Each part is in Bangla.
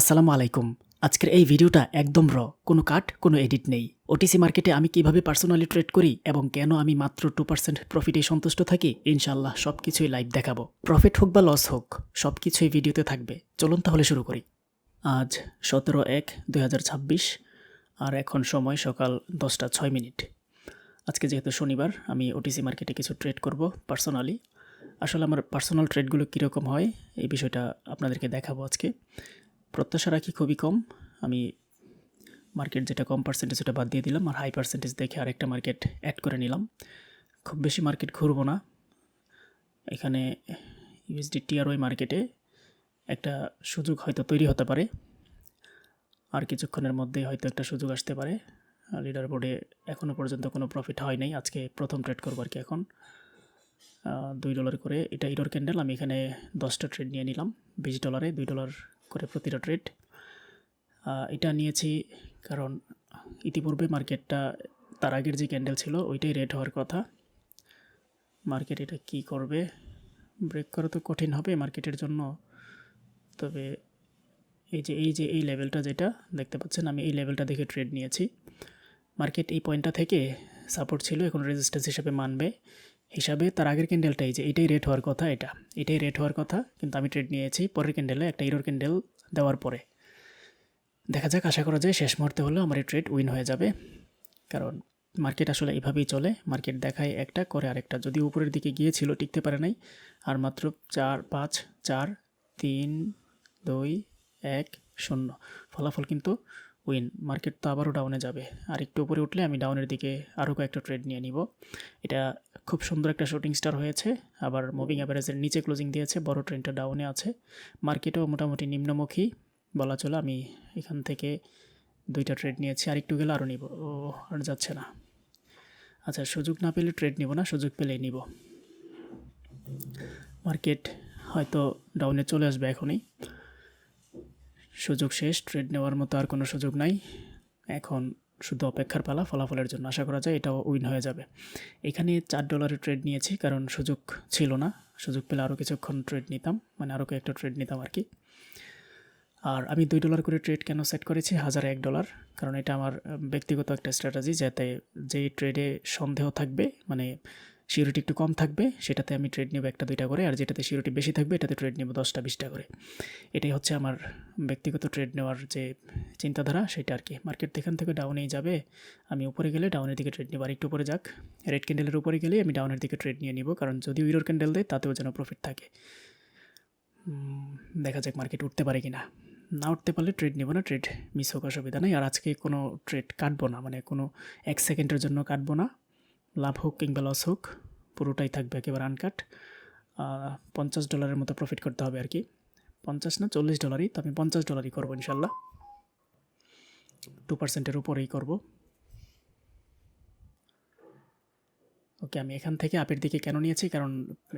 আসসালামু আলাইকুম। আজকের এই ভিডিওটা একদম র, কোনো কাট, কোনো এডিট নেই। ওটিসি মার্কেটে আমি কীভাবে পার্সোনালি ট্রেড করি এবং কেন আমি মাত্র টু পার্সেন্ট প্রফিটে সন্তুষ্ট থাকি ইনশাল্লাহ সব কিছুই লাইভ দেখাবো। প্রফিট হোক বা লস হোক সব কিছুই ভিডিওতে থাকবে। চলুন তাহলে শুরু করি। আজ সতেরো এক দুই আর এখন সময় সকাল দশটা ছয় মিনিট। আজকে যেহেতু শনিবার, আমি ওটিসি মার্কেটে কিছু ট্রেড করব পার্সোনালি। আসলে আমার পার্সোনাল ট্রেডগুলো কীরকম হয়, এই বিষয়টা আপনাদেরকে দেখাবো আজকে। প্রত্যাশা রাখি খুবই কম। আমি মার্কেট যেটা কম পার্সেন্টেজ সেটা বাদ দিয়ে দিলাম আর হাই পার্সেন্টেজ দেখে আরেকটা মার্কেট অ্যাড করে নিলাম। খুব বেশি মার্কেট ঘুরবো না। এখানে ইউএসডি টিআরওয়াই মার্কেটে একটা সুযোগ হয়তো তৈরি হতে পারে। আর কিছুক্ষণের মধ্যে হয়তো একটা সুযোগ আসতে পারে। লিডার বোর্ডে এখনও পর্যন্ত কোনো প্রফিট হয় নাই। আজকে প্রথম ট্রেড করব আর কি এখন। দুই ডলার করে এটা ইরোর ক্যান্ডেল আমি এখানে দশটা ট্রেড নিয়ে নিলাম। বিশ ডলারে দুই ডলার করে প্রতিটা ট্রেড এটা নিয়েছি কারণ ইতিপূর্বে মার্কেটটা, তার আগের যে ক্যান্ডেল ছিল, ওইটাই রেড হওয়ার কথা। মার্কেট এটা কি করবে? ব্রেক করা তো কঠিন হবে মার্কেটের জন্য। তবে এই যে এই যে, এই লেভেলটা যেটা, দেখতে পাচ্ছেন আমি এই লেভেলটা দেখে ট্রেড নিয়েছি। মার্কেট এই পয়েন্টটা থেকে সাপোর্ট ছিল, এখন রেজিস্ট্যান্স হিসাবে মানবে। হিসাবে তার আগের ক্যান্ডেলটাই যে, এটাই রেট হওয়ার কথা এটা। এটাই রেট হওয়ার কথা, কিন্তু আমি ট্রেড নিয়েছি পরের ক্যান্ডেলে একটা ইরোর ক্যান্ডেল দেওয়ার পরে। দেখা যাক, আশা করা যায় শেষ মুহূর্তে হলেও আমার এই ট্রেড উইন হয়ে যাবে। কারণ মার্কেট আসলে এভাবেই চলে মার্কেট দেখায় একটা, করে আরেকটা। যদি উপরের দিকে গিয়েছিল, টিকতে পারে নাই। আর মাত্র চার, পাঁচ, চার, তিন, দুই, এক, শূন্য। ফলাফল কিন্তু উইন মার্কেট তো আবারও ডাউনে যাবে। আর একটু উপরে উঠলে আমি ডাউনের দিকে আরও কয়েকটা ট্রেড নিয়ে নিব। এটা খুব সুন্দর একটা শুটিং স্টার হয়েছে। আবার মুভিং অ্যাভারেজের নিচে ক্লোজিং দিয়েছে, বড় ট্রেনটা ডাউনে আছে। মার্কেটও মোটামুটি নিম্নমুখী। বলা চলে আমি এখান থেকে দুইটা ট্রেড নিয়েছি, আর একটু গেলে আরও নিব। ও, আর যাচ্ছে না। আচ্ছা সুযোগ না পেলে ট্রেড নিব না, সুযোগ পেলেই নিব। মার্কেট হয়তো ডাউনে চলে আসবে এখনই। সুযোগ শেষ ট্রেড নেওয়ার মতো আর কোনো সুযোগ নাই। এখন শুধু অপেক্ষার পালা, ফলাফলের জন্য আশা করা যায় এটাও উইন হয়ে যাবে। এখানে চার ডলারের ট্রেড নিয়েছি, কারণ সুযোগ ছিল না। সুযোগ পেলে আরও কিছুক্ষণ ট্রেড নিতাম মানে আরও কয়েকটা ট্রেড নিতাম আর কি। আর আমি দুই ডলার করে ট্রেড কেন সেট করেছি? হাজার এক ডলার কারণ এটা আমার ব্যক্তিগত একটা স্ট্র্যাটাজি যাতে যেই ট্রেডে সন্দেহ থাকবে মানে সিউরিটি একটু কম থাকবে, সেটাতে আমি ট্রেড নেব একটা দুইটা করে, আর যেটাতে সিউরিটি বেশি থাকবে এটাতে ট্রেড নেব দশটা, বিশটা করে। এটাই হচ্ছে আমার ব্যক্তিগত ট্রেড নেওয়ার যে চিন্তাধারা, সেটা আর কি। মার্কেট এখান থেকে ডাউনেই যাবে, আমি উপরে গেলে ডাউনের দিকে ট্রেড নেব। আর একটু উপরে যাক রেড ক্যান্ডেলের উপরে গেলে আমি ডাউনের দিকে ট্রেড নিয়ে নিব, কারণ যদি উইরোর ক্যান্ডেল দেয়, তাতেও যেন প্রফিট থাকে। দেখা যাক মার্কেট উঠতে পারে কি না না উঠতে পারলে ট্রেড নেব না ট্রেড মিস হোক, অসুবিধা নেই। আর আজকে কোনো ট্রেড কাটবো না মানে কোনো এক সেকেন্ডের জন্য কাটবো না। লাভ হোক কিংবা লস হোক, পুরোটাই থাকবে একেবারে আনকাট পঞ্চাশ ডলারের মতো প্রফিট করতে হবে আর কি পঞ্চাশ না চল্লিশ ডলারই তো আমি পঞ্চাশ ডলারই করব ইনশাল্লাহ টু পার্সেন্টের উপরেই করব। ওকে আমি এখান থেকে আপের দিকে কেন নিয়েছি? কারণ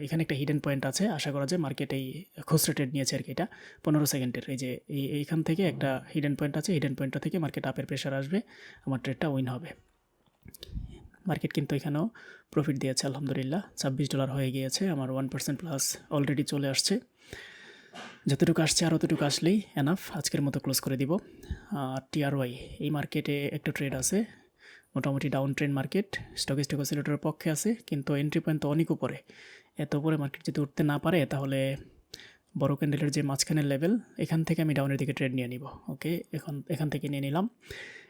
এখানে একটা হিডেন পয়েন্ট আছে। আশা করা যায় মার্কেট এই খুচরা ট্রেড নিয়েছে আর কি এটা। পনেরো সেকেন্ডের, এই যে এই এইখান থেকে একটা হিডেন পয়েন্ট আছে। হিডেন পয়েন্টটা থেকে মার্কেট আপের প্রেশার আসবে। আমার ট্রেডটা উইন হবে। মার্কেট কিন্তু এখানেও প্রফিট দিয়েছে, আলহামদুলিল্লাহ। ছাব্বিশ ডলার হয়ে গিয়েছে, আমার ওয়ান পার্সেন্ট প্লাস অলরেডি চলে আসছে। যতটুকু আসছে আর অতটুকু আসলেই এনাফ আজকের মতো ক্লোজ করে দিব। আর টিআরওয়াই এই মার্কেটে একটা ট্রেড আছে, মোটামুটি down trend market stock stock অসিলেটরের পক্ষে আছে, কিন্তু এন্ট্রি পয়েন্ট তো অনেক উপরে। এত উপরে মার্কেট যদি উঠতে না পারে, তাহলে বড় ক্যান্ডেলের যে মাঝখানের লেভেল এখান থেকে আমি ডাউনের দিকে ট্রেড নিয়ে নিব ওকে এখন, এখান থেকে নিয়ে নিলাম।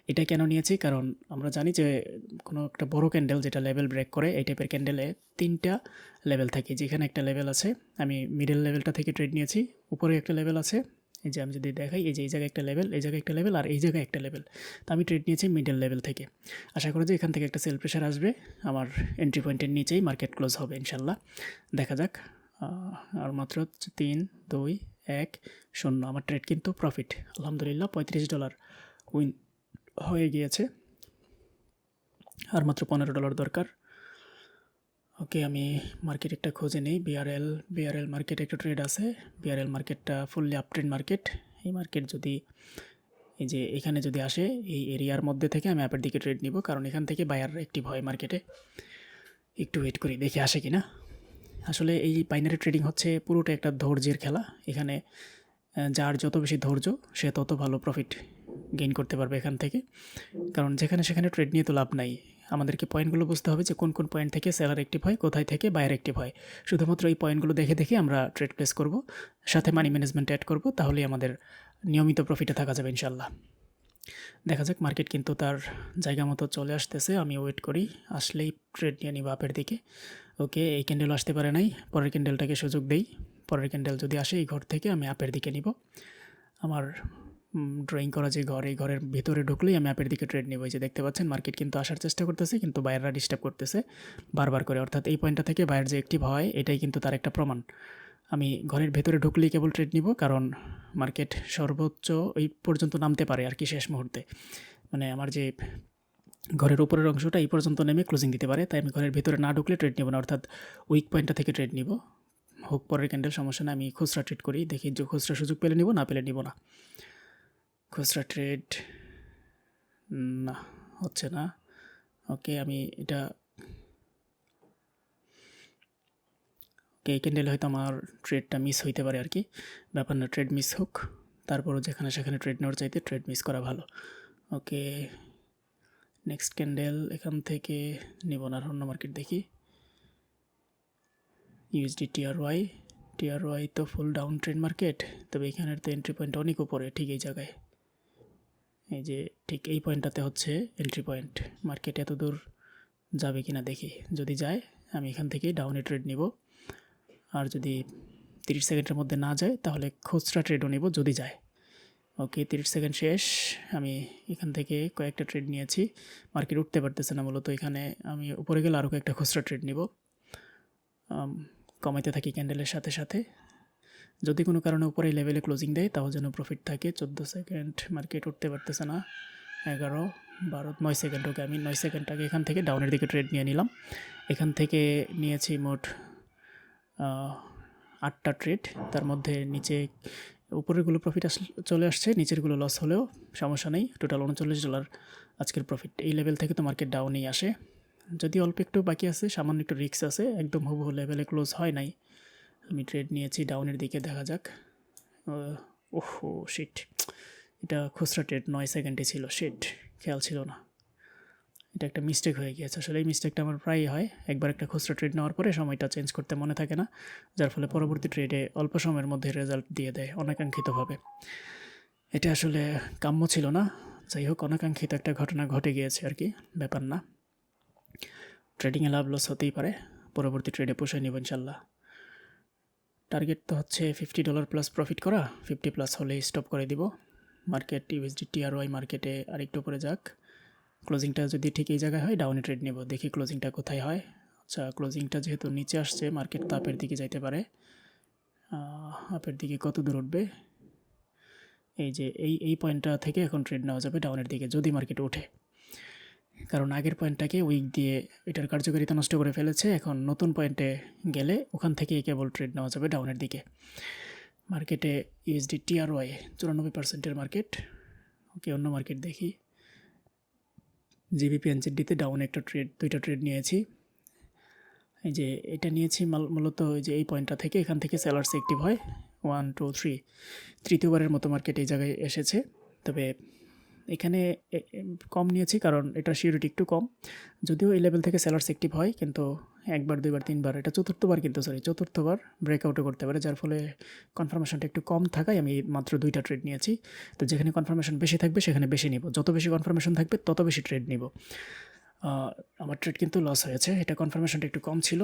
এটা কেন নিয়েছি? কারণ আমরা জানি যে কোনো একটা বড় ক্যান্ডেল যেটা লেভেল ব্রেক করে, এই টাইপের ক্যান্ডেলে তিনটা লেভেল থাকে। যেখানে একটা লেভেল আছে, আমি মিডল লেভেলটা থেকে ট্রেড নিয়েছি, উপরে একটা লেভেল আছে, এই যে আমি যদি দেখাই, এই যে এই জায়গায় একটা লেভেল এই জায়গায় একটা লেভেল আর এই জায়গায় একটা লেভেল তো আমি ট্রেড নিয়েছি মিডল লেভেল থেকে। আশা করি যে এখান থেকে একটা সেল প্রেশার আসবে, আমার এন্ট্রি পয়েন্টের নিচেই মার্কেট ক্লোজ হবে ইনশাল্লাহ দেখা যাক আর মাত্র তিন, দুই, এক, শূন্য। আমার ট্রেড কিন্তু প্রফিট আলহামদুলিল্লাহ, পঁয়ত্রিশ ডলার উইন হয়ে গিয়েছে। আর মাত্র পনেরো ডলার দরকার। ওকে, আমি মার্কেট একটা খুঁজে নিই। বিআরএল বিআরএল মার্কেট একটা ট্রেড আছে। বিআরএল মার্কেটটা ফুললি আপট্রেন্ড মার্কেট এই মার্কেট যদি, এই যে এখানে যদি আসে, এই এরিয়ার মধ্যে থেকে আমি অ্যাপের দিকে ট্রেড নিব। কারণ এখান থেকে বায়ার অ্যাক্টিভ হয় মার্কেটে একটু ওয়েট করি, দেখে আসে কি না আসলে এই বাইনারি ট্রেডিং হচ্ছে পুরোটা একটা ধৈর্যের খেলা। এখানে যার যত বেশি ধৈর্য, সে তত ভালো প্রফিট গেইন করতে পারবে এখান থেকে। কারণ যেখানে সেখানে ট্রেড নিয়ে তো লাভ নাই। আমাদেরকে পয়েন্টগুলো বুঝতে হবে যে কোন কোন পয়েন্ট থেকে সেলার অ্যাক্টিভ হয়, কোথায় থেকে বায়ার অ্যাক্টিভ হয়। শুধুমাত্র এই পয়েন্টগুলো দেখে দেখে আমরা ট্রেড প্লেস করব, সাথে মানি ম্যানেজমেন্ট অ্যাড করব, তাহলেই আমাদের নিয়মিত প্রফিটে থাকা যাবে ইনশাল্লাহ দেখা যাক মার্কেট কিন্তু তার জায়গা মতো চলে আসতেছে, আমি ওয়েট করি, আসলেই ট্রেড নিয়ে নিব আপের দিকে। ওকে, এই ক্যান্ডেল আসতে পারে নাই, পরের ক্যান্ডেলটাকে সুযোগ দেই। পরের ক্যান্ডেল যদি আসে এই ঘর থেকে, আমি আপের দিকে নিব। আমার ড্রয়িং করা যে ঘর, এই ঘরের ভিতরে ঢুকলেই আমি অ্যাপের দিকে ট্রেড নেব। যে দেখতে পাচ্ছেন মার্কেট কিন্তু আসার চেষ্টা করতেছে, কিন্তু বায়াররা ডিস্টার্ব করতেছে বারবার করে। অর্থাৎ এই পয়েন্টটা থেকে বাইরের যে অ্যাক্টিভ হয়, এটাই কিন্তু তার একটা প্রমাণ। আমি ঘরের ভেতরে ঢুকলেই কেবল ট্রেড নিব, কারণ মার্কেট সর্বোচ্চ এই পর্যন্ত নামতে পারে আর কি শেষ মুহূর্তে। মানে আমার যে ঘরের উপরের অংশটা এই পর্যন্ত নেমে ক্লোজিং দিতে পারে, তাই আমি ঘরের ভেতরে না ঢুকলে ট্রেড নেব না। অর্থাৎ উইক পয়েন্টটা থেকে ট্রেড নিব। হোক, পরের ক্যান্ডেল সমস্যা না আমি খুচরা ট্রেড করি, দেখি যে খুচরা সুযোগ পেলে নিব, না পেলে নিব না। খুচরা ট্রেড না, হচ্ছে না। ওকে আমি এটা ওকে এই ক্যান্ডেল হয়তো আমার ট্রেডটা মিস হইতে পারে আর কি। ব্যাপার না ট্রেড মিস হোক, তারপরও যেখানে সেখানে ট্রেড নেওয়ার চাইতে ট্রেড মিস করা ভালো। ওকে নেক্সট ক্যান্ডেল এখান থেকে নিব না, অন্য মার্কেট দেখি। ইউএসডি টিআরওয়াই টিআরওয়াই তো ফুল ডাউন ট্রেড মার্কেট তবে এখানের তো এন্ট্রি পয়েন্ট অনেক উপরে, ঠিক এই জায়গায়। এই যে ঠিক এই পয়েন্টটাতে হচ্ছে এন্ট্রি পয়েন্ট মার্কেট এত দূর যাবে কি না দেখি। যদি যায়, আমি এখান থেকে ডাউনে ট্রেড নিব। আর যদি তিরিশ সেকেন্ডের মধ্যে না যায়, তাহলে খুচরা ট্রেডও নেব যদি যায়। ওকে, তিরিশ সেকেন্ড শেষ। আমি এখান থেকে কয়েকটা ট্রেড নিয়েছি। মার্কেট উঠতে পারতেছে না মূলত এখানে। আমি উপরে গেলে আরও কয়েকটা খুচরা ট্রেড নিব। কমাইতে থাকি ক্যান্ডেলের সাথে সাথে। যদি কোনো কারণে উপরে লেভেলে ক্লোজিং দেয়, তাও যেন প্রফিট থাকে। চোদ্দ সেকেন্ড মার্কেট উঠতে পারতেছে না। এগারো, বারো, নয় সেকেন্ড ওকে আমি নয় সেকেন্ড আগে এখান থেকে ডাউনের দিকে ট্রেড নিয়ে নিলাম। এখান থেকে নিয়েছি মোট আটটা ট্রেড তার মধ্যে নিচে উপরেরগুলো প্রফিট আস, চলে আসছে, নিচেরগুলো লস হলেও সমস্যা নেই। টোটাল উনচল্লিশ ডলার আজকের প্রফিট এই লেভেল থেকে তো মার্কেট ডাউনেই আসে। যদি অল্প একটু বাকি আছে, সামান্য একটু রিস্ক আছে, একদম হুবহু লেভেলে ক্লোজ হয় নাই। আমি ট্রেড নিয়েছি ডাউনের দিকে দেখা যাক। ওহো শিট এটা খুচরা ট্রেড নয় সেকেন্ডে ছিল শিট খেয়াল ছিল না। এটা একটা মিস্টেক হয়ে গিয়েছে। আসলে এই মিস্টেকটা আমার প্রায়ই হয়। একবার একটা খুচরা ট্রেড নেওয়ার পরে সময়টা চেঞ্জ করতে মনে থাকে না, যার ফলে পরবর্তী ট্রেডে অল্প সময়ের মধ্যে রেজাল্ট দিয়ে দেয় অনাকাঙ্ক্ষিতভাবে। এটা আসলে কাম্য ছিল না। যাই হোক, অনাকাঙ্ক্ষিত একটা ঘটনা ঘটে গিয়েছে আর কি, ব্যাপার না। ট্রেডিংয়ে লাভ লস হতেই পারে। পরবর্তী ট্রেডে পোষায় নেব ইনশাল্লাহ। টার্গেট তো হচ্ছে ফিফটি ডলার প্লাস প্রফিট করা ফিফটি প্লাস হলেই স্টপ করে দিব। মার্কেট ইউএসডি টিআরওয়াই মার্কেটে আরেকটু উপরে যাক। ক্লোজিংটা যদি ঠিক এই জায়গায় হয় ডাউনে ট্রেড নেব। দেখি ক্লোজিংটা কোথায় হয়। আচ্ছা ক্লোজিংটা যেহেতু নিচে আসছে মার্কেট তো আপের দিকে যাইতে পারে। আপের দিকে কত দূর উঠবে? এই যে, এই এই পয়েন্টটা থেকে এখন ট্রেড নেওয়া যাবে ডাউনের দিকে, যদি মার্কেট ওঠে। কারণ আগের পয়েন্টটাকে উইক দিয়ে এটার কার্যকারিতা নষ্ট করে ফেলেছে। এখন নতুন পয়েন্টে গেলে ওখান থেকে কেবল ট্রেড নেওয়া যাবে ডাউনের দিকে। মার্কেটে ইউএসডি টিআরওয়াই চুরানব্বই পার্সেন্টের মার্কেট ওকে অন্য মার্কেট দেখি। জিবিপি এনজেডিতে ডাউন একটা ট্রেড দুইটা ট্রেড নিয়েছি। এই যে এটা নিয়েছি মাল- মূলত যে এই পয়েন্টটা থেকে, এখান থেকে সেলার্স অ্যাক্টিভ হয়। ওয়ান টু থ্রি তৃতীয়বারের মতো মার্কেট এই জায়গায় এসেছে। তবে এখানে কম নিয়েছি কারণ এটা সিউরিটি একটু কম। যদিও এই লেভেল থেকে সেলার্স অ্যাক্টিভ হয়, কিন্তু একবার, দুইবার, তিনবার, এটা চতুর্থবার কিন্তু সরি চতুর্থবার ব্রেকআউটও করতে পারে, যার ফলে কনফার্মেশনটা একটু কম থাকায় আমি মাত্র দুইটা ট্রেড নিয়েছি। তো যেখানে কনফার্মেশন বেশি থাকবে, সেখানে বেশি নিব। যত বেশি কনফার্মেশন থাকবে, তত বেশি ট্রেড নিব। আমার ট্রেড কিন্তু লস হয়েছে, এটা কনফার্মেশনটা একটু কম ছিল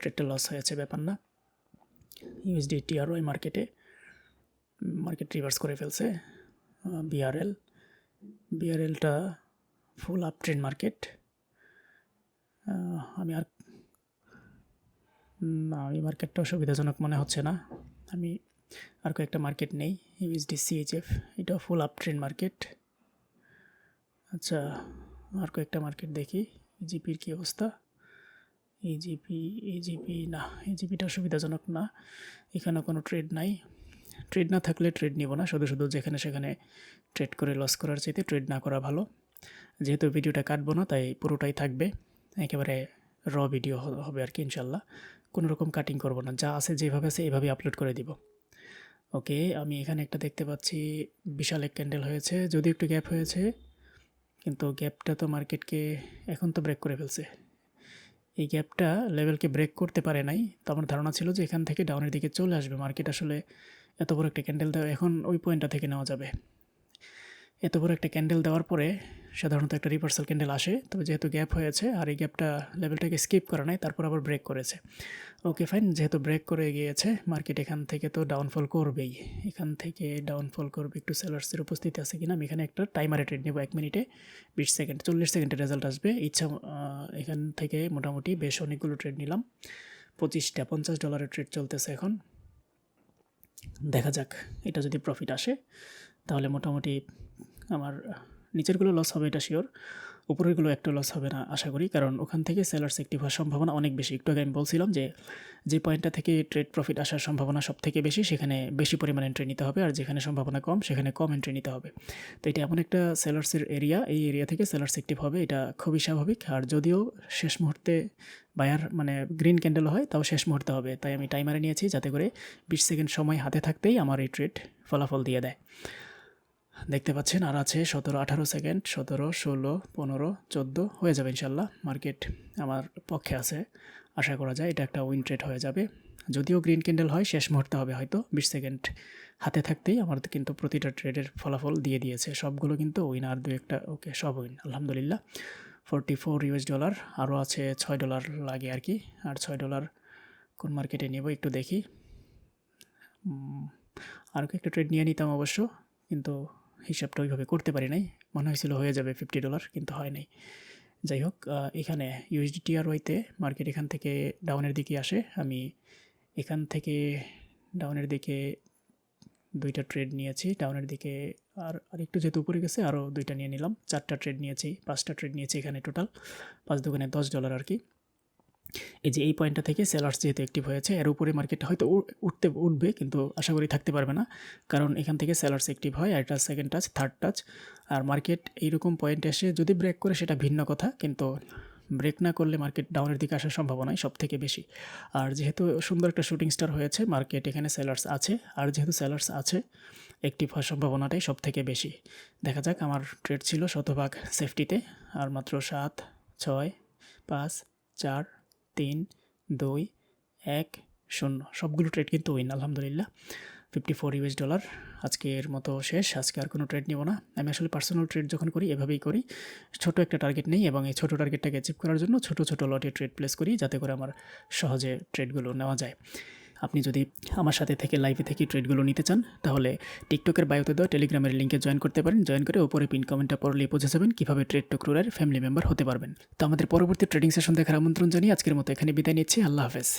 ট্রেডটা লস হয়েছে, ব্যাপার না। ইউএসডি টিআরওয়াই মার্কেটে মার্কেট রিভার্স করে ফেলছে বিআরএল বিআরএলটা ফুল আপ ট্রেন্ড মার্কেট। আমি আর না, এই মার্কেটটাও সুবিধাজনক মনে হচ্ছে না। আমি আর কয়েকটা মার্কেট নেই ইউএসডি সিএইচএফ, এটাও ফুল আপ ট্রেন্ড মার্কেট। আচ্ছা আর কয়েকটা মার্কেট দেখি। ইজিপির কী অবস্থা? ইজিপি ইজিপি না ইজিপিটা সুবিধাজনক না। এখানে কোনো ট্রেড নাই। ট্রেড না থাকলে ট্রেড নিব না। শুধু শুধু যেখানে সেখানে ট্রেড করে লস করার চাইতে ট্রেড না করা ভালো। যেহেতু ভিডিওটা কাটবো না, তাই পুরোটাই থাকবে। একেবারে র ভিডিও হবে আর কি ইনশাল্লাহ। কোনো রকম কাটিং করব না। যা আছে যেভাবে আছে এভাবে আপলোড করে দিব। ওকে, আমি এখানে একটা দেখতে পাচ্ছি। বিশাল এক ক্যান্ডেল হয়েছে। যদিও একটু গ্যাপ হয়েছে, কিন্তু গ্যাপটা তো মার্কেটকে এখন তো ব্রেক করে ফেলছে। এই গ্যাপটা লেভেলকে ব্রেক করতে পারে নাই। তো আমার ধারণা ছিল যে এখান থেকে ডাউনের দিকে চলে আসবে। মার্কেট আসলে এত বড় একটা ক্যান্ডেল দেওয়া, এখন ওই পয়েন্টটা থেকে নেওয়া যাবে। এত বড় একটা ক্যান্ডেল দেওয়ার পরে সাধারণত একটা রিভার্সাল ক্যান্ডেল আসে, তবে যেহেতু গ্যাপ হয়েছে আর এই গ্যাপটা লেভেলটাকে স্কিপ করা নাই, তারপর আবার ব্রেক করেছে। ওকে ফাইন যেহেতু ব্রেক করে গিয়েছে মার্কেট এখান থেকে তো ডাউনফল করবেই। এখান থেকে ডাউনফল করবে, একটু সেলার্সের উপস্থিতি আছে কিনা, আমি এখানে একটা টাইমারে ট্রেড নেব এক মিনিটে বিশ সেকেন্ড চল্লিশ সেকেন্ডের রেজাল্ট আসবে। ইচ্ছা এখান থেকে মোটামুটি বেশ অনেকগুলো ট্রেড নিলাম। পঁচিশটা, পঞ্চাশ ডলারের ট্রেড চলতেছে এখন। দেখা যাক এটা যদি প্রফিট আসে তাহলে মোটামুটি আমার নিচেরগুলো লস হবে এটা শিওর উপরেরগুলো একটা লস হবে না, আশা করি। কারণ ওখান থেকে সেলার্স অ্যাক্টিভ হওয়ার সম্ভাবনা অনেক বেশি। একটু আগে আমি বলছিলাম যে যে পয়েন্টটা থেকে ট্রেড প্রফিট আসার সম্ভাবনা সব থেকে বেশি, সেখানে বেশি পরিমাণ এন্ট্রি নিতে হবে। আর যেখানে সম্ভাবনা কম, সেখানে কম এন্ট্রি নিতে হবে। তো এটা এমন একটা সেলার্সের এরিয়া এই এরিয়া থেকে সেলার্স অ্যাক্টিভ হবে। এটা খুবই স্বাভাবিক। আর যদিও শেষ মুহূর্তে বায়ার মানে গ্রিন ক্যান্ডেল হয়, তাও শেষ মুহূর্তে হবে। তাই আমি টাইমারে নিয়েছি যাতে করে বিশ সেকেন্ড সময় হাতে থাকতেই আমার এই ট্রেড ফলাফল দিয়ে দেয়। দেখতে পাচ্ছেন, আর আছে সতেরো, আঠারো সেকেন্ড সতেরো, ষোলো, পনেরো, চোদ্দ, হয়ে যাবে ইনশাল্লাহ মার্কেট আমার পক্ষে আছে। আশা করা যায় এটা একটা উইন ট্রেড হয়ে যাবে। যদিও গ্রিন ক্যান্ডেল হয়, শেষ মুহূর্তে হবে হয়তো, বিশ সেকেন্ড হাতে থাকতেই আমার কিন্তু প্রতিটা ট্রেডের ফলাফল দিয়ে দিয়েছে। সবগুলো কিন্তু উইন আর দু একটা ওকে সব উইন আলহামদুলিল্লাহ। ফোরটি ফোর ইউএস ডলার আরও আছে ছয় ডলার লাগে আর কি, আর ছয় ডলার কোন মার্কেটে নেব একটু দেখি। আরও একটা ট্রেড নিয়ে নিতাম অবশ্য, কিন্তু হিসাবটা ওইভাবে করতে পারি নাই। মনে হয়েছিল হয়ে যাবে ফিফটি ডলার কিন্তু হয় নাই। যাই হোক এখানে ইউএসডিটি আর ওয়াইতে মার্কেট এখান থেকে ডাউনের দিকে আসে। আমি এখান থেকে ডাউনের দিকে দুইটা ট্রেড নিয়েছি। ডাউনের দিকে আর আরেকটু যেহেতু উপরে গেছে আরও দুইটা নিয়ে নিলাম। চারটা ট্রেড নিয়েছি, পাঁচটা ট্রেড নিয়েছি এখানে টোটাল পাঁচ দোকানে দশ ডলার আর কি। এই যে এই পয়েন্টটা থেকে সেলার্স যেহেতু অ্যাক্টিভ হয়েছে, এর উপরে মার্কেটটা হয়তো উঠতে, উঠবে কিন্তু আশা করি থাকতে পারবে না। কারণ এখান থেকে সেলার্স অ্যাক্টিভ হয়, আর এটা সেকেন্ড টাচ থার্ড টাচ আর মার্কেট এইরকম পয়েন্ট এসে যদি ব্রেক করে সেটা ভিন্ন কথা, কিন্তু ব্রেক না করলে মার্কেট ডাউনের দিকে আসার সম্ভাবনাই সব থেকে বেশি। আর যেহেতু সুন্দর একটা শুটিং স্টার হয়েছে মার্কেট এখানে সেলার্স আছে, আর যেহেতু সেলার্স আছে অ্যাক্টিভ হওয়ার সম্ভাবনাটাই সব থেকে বেশি। দেখা যাক, আমার ট্রেড ছিল শতভাগ সেফটিতে আর মাত্র সাত, ছয়, পাঁচ, চার তিন, দুই, এক, শূন্য। সবগুলো ট্রেড কিন্তু উইন আলহামদুলিল্লাহ। ফিফটি ফোর ইউএস ডলার আজকের মতো শেষ। আজকে আর কোনো ট্রেড নেব না। আমি আসলে পার্সোনাল ট্রেড যখন করি, এভাবেই করি। ছোট একটা টার্গেট নেই এবং এই ছোট টার্গেটটাকে অ্যাচিভ করার জন্য ছোট ছোট লটে ট্রেড প্লেস করি, যাতে করে আমার সহজে ট্রেডগুলো নেওয়া যায়। আপনি যদি আমার সাথে থেকে লাইভে থেকে ট্রেডগুলো নিতে চান, তাহলে টিকটকের বায়োতে দেওয়া টেলিগ্রামের লিঙ্কে জয়েন করতে পারেন। জয়েন করে ওপরে পিন কমেন্টটা পড়লে পৌঁছে যাবেন কীভাবে ট্রেড টুকরোর ফ্যামিলি মেম্বার হতে পারবেন। তো আমাদের পরবর্তী ট্রেডিং সেশন দেখার আমন্ত্রণ জানিয়ে আজকের মতো এখানে বিদায় নিচ্ছি। আল্লাহ হাফেজ।